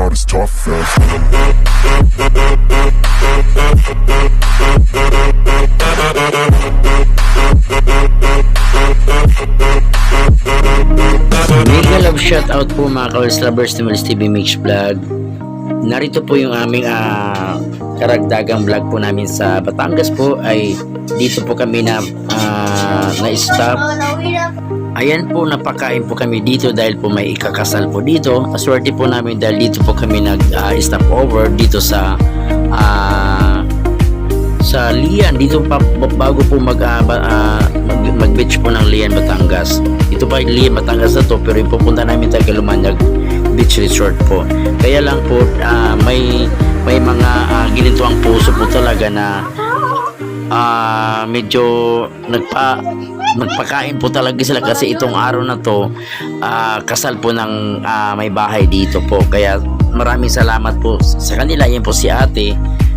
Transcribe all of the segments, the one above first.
not as tough as Mega love shoutout po mga Kawals Lovers ni Malis TV Mix Vlog. Narito po yung aming ah, karagdagang vlog po namin sa Batangas po ay dito po kami na ah, na-stop. Ayan po, napakain po kami dito dahil po may ikakasal po dito. Aswerte po namin dahil dito po kami nag-stop over dito sa ah, sa Lian. Dito pa bago po mag, ah, ba- ah, mag mag-beach po ng Lian Batangas. Ito pa yung Lian Batangas na to pero yung pupunta namin taga Lumanyag Beach Resort po. Kaya lang po ah, may may mga uh, ginintuang puso po talaga na ah, medyo nagpa nagpakain po talaga sila kasi itong araw na to ah, kasal po ng ah, may bahay dito po. Kaya maraming salamat po sa kanila. Yan po si ate.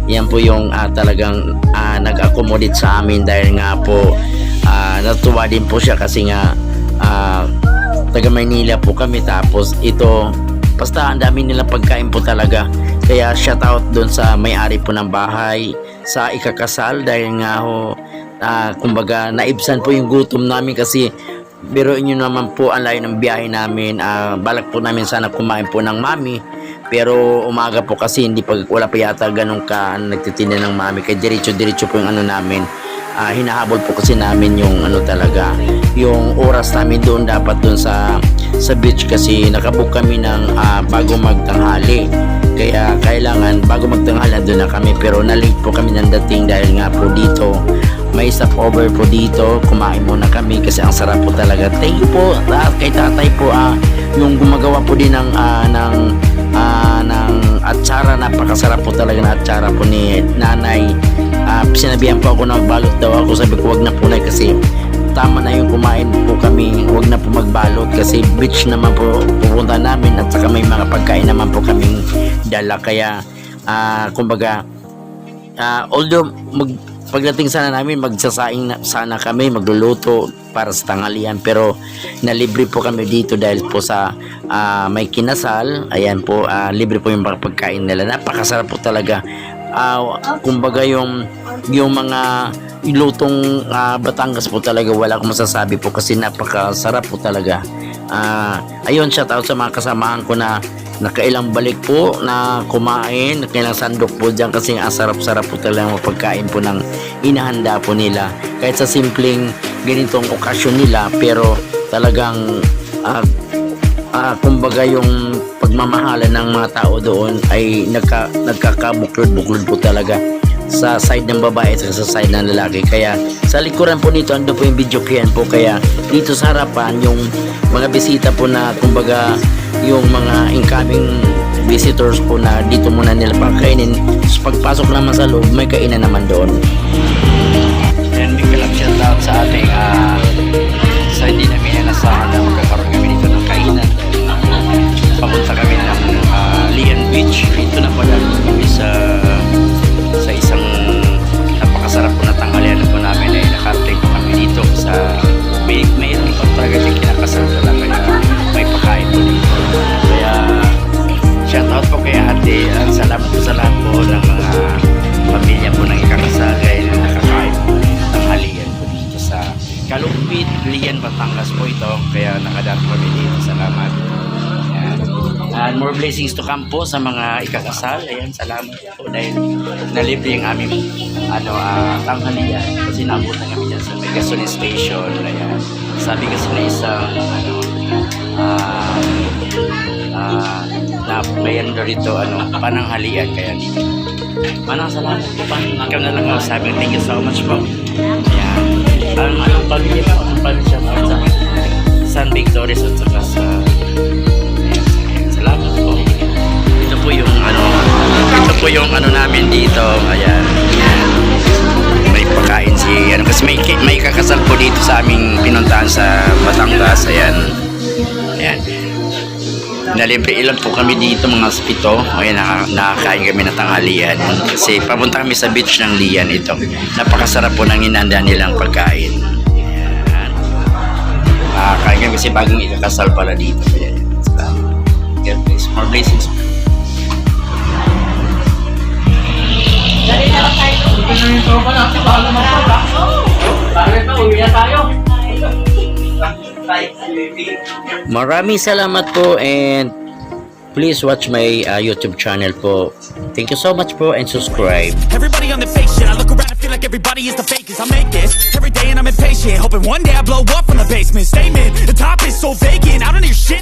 Yan po yung ah, talagang ah, nag-accommodate sa amin dahil nga po ah, natuwa din po siya kasi nga ah, taga Maynila po kami. Tapos ito basta ang dami nilang pagkain po talaga. Kaya shout out doon sa may-ari po ng bahay sa ikakasal dahil nga ho ah, kumbaga naibsan po yung gutom namin kasi pero inyo naman po ang layo ng biyahe namin. Ah, balak po namin sana kumain po ng mami. Pero umaga po kasi hindi pa wala pa yata ganun ka ano, nagtitinda ng mami. Kaya diretso diretso po yung ano namin. Ah, hinahabol po kasi namin yung ano talaga yung oras namin doon dapat doon sa sa beach kasi nakabook kami ng ah, bago magtanghali. Kaya kailangan bago magtanghali doon na kami. Pero na-late po kami ng dating dahil nga po dito may stopover po dito. Kumain muna kami kasi ang sarap po talaga. Thank you po ah, kay tatay po ah, yung gumagawa po din ng ah, ng ah, ng atsara. Napakasarap po talaga na atsara po ni nanay. Ah, sinabihan po ako na magbalot daw ako. Sabi ko wag na po na kasi tama na yung kumain po kami. Wag na po magbalot kasi beach naman po pupunta namin at saka may mga pagkain naman po kaming dala. Kaya ah, kumbaga ah, although mag, pagdating sana namin magsasaing na, sana kami magluluto para sa tanghalian. Pero nalibre po kami dito dahil po sa ah, may kinasal. Ayan po ah, libre po yung pagkain nila. Napakasarap po talaga. Ah, kumbaga yung yung mga lutong ah, Batangas po talaga wala akong masasabi po kasi napakasarap po talaga. Ah, ayun shout out sa mga kasamahan ko na nakailang balik po na kumain, nakailang sandok po dyan kasi ang sarap-sarap po talaga ang pagkain po ng inahanda po nila. Kahit sa simpleng ganitong okasyon nila pero talagang ah, ah, kumbaga yung pagmamahalan ng mga tao doon ay nagka, nagkakabuklod-buklod po talaga sa side ng babae at sa side ng lalaki kaya sa likuran po nito ando po yung video yan po kaya dito sa harapan yung mga bisita po na kumbaga yung mga incoming visitors po na dito muna nila pakainin Tapos pagpasok naman sa loob may kainan naman doon. And shout out sa ating ah, kaya nakadaan kami dito salamat Ayan. And more blessings to come po sa mga ikakasal. Ayan, salamat po dahil nalibre yung aming ano, ah, tanghalian. Kasi nabot na kami dyan sa may gasoline station. Ayan. Sabi kasi na isang ano, ah, ah, na may ano rito, ano, pananghalian. Kaya dito. Manang salamat po pa. Ikaw na lang ang sabi. Thank you so much po. Ayan. Ang anong pamilya po, anong pamilya po San Victorious at saka sa. Salamat po. Ito po yung ano, ito po yung ano namin dito. Ayan. May pagkain si ano kasi may may kakasal po dito sa aming pinuntahan sa Batangas. Ayan. Ayan. Nalibre ilan po kami dito mga pito. Ayan, naka, nakakain kami ng tanghalian. Kasi papunta kami sa beach ng Lian ito. Napakasarap po ng inanda nilang pagkain nakakain kami kasi bagong ikakasal pala dito. Kaya yun. God bless. More blessings. Dali na lang tayo. Dali na yung tropa natin bago magpapalak. Dali na, uwi na tayo. Maraming salamat po and please watch my uh, YouTube channel po. Thank you so much po and subscribe. Everybody on the fake shit. I look around and feel like everybody is the fakest. I make this every day and I'm impatient. Hoping one day I blow up from the basement. Statement, the top is so vacant. I don't hear shit.